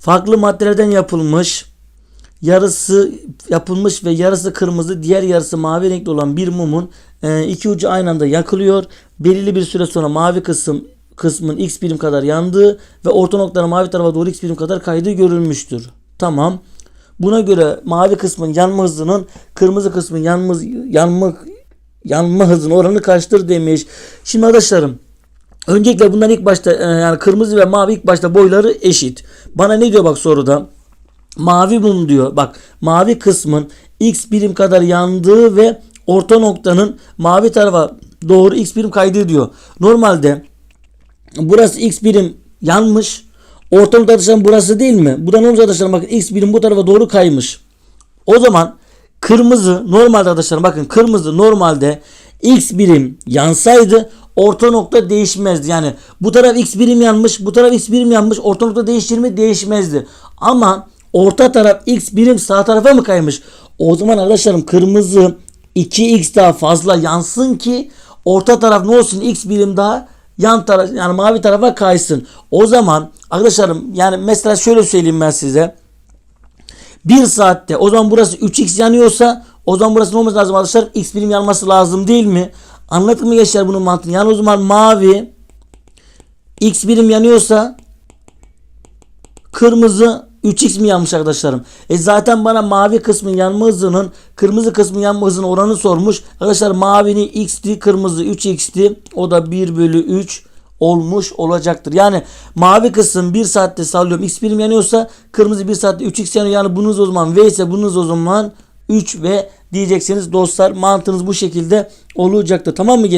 Farklı maddelerden yapılmış. Yarısı yapılmış ve yarısı kırmızı, diğer yarısı mavi renkli olan bir mumun e, iki ucu aynı anda yakılıyor. Belirli bir süre sonra mavi kısım kısmın x birim kadar yandığı ve orta noktanın mavi tarafa doğru x birim kadar kaydığı görülmüştür. Tamam. Buna göre mavi kısmın yanma hızının kırmızı kısmın yanma yanma yanma hızının oranı kaçtır demiş. Şimdi arkadaşlarım öncelikle bundan ilk başta e, yani kırmızı ve mavi ilk başta boyları eşit. Bana ne diyor bak soruda? Mavi mum diyor. Bak mavi kısmın x birim kadar yandığı ve orta noktanın mavi tarafa doğru x birim kaydığı diyor. Normalde burası x birim yanmış. Orta nokta arkadaşlar burası değil mi? Bu da ne olmuş arkadaşlar bakın x birim bu tarafa doğru kaymış. O zaman kırmızı normalde arkadaşlar bakın kırmızı normalde x birim yansaydı orta nokta değişmezdi. Yani bu taraf x birim yanmış, bu taraf x birim yanmış. Orta nokta değişir mi? Değişmezdi. Ama orta taraf x birim sağ tarafa mı kaymış? O zaman arkadaşlarım kırmızı 2x daha fazla yansın ki orta taraf ne olsun x birim daha yan taraf yani mavi tarafa kaysın. O zaman arkadaşlarım yani mesela şöyle söyleyeyim ben size. 1 saatte o zaman burası 3x yanıyorsa o zaman burası ne olması lazım arkadaşlar? X birim yanması lazım değil mi? Anlatın mı gençler bunun mantığını? Yani o zaman mavi x birim yanıyorsa kırmızı 3x mi yanmış arkadaşlarım? E zaten bana mavi kısmın yanma hızının kırmızı kısmın yanma hızının oranı sormuş. Arkadaşlar mavinin x'ti kırmızı 3x'ti. O da 1 bölü 3 olmuş olacaktır. Yani mavi kısım 1 saatte sallıyorum x birim yanıyorsa kırmızı 1 saatte 3x yanıyor. Yani bunun o zaman v ise bunun o zaman 3 ve diyeceksiniz dostlar mantığınız bu şekilde olacaktır. Tamam mı?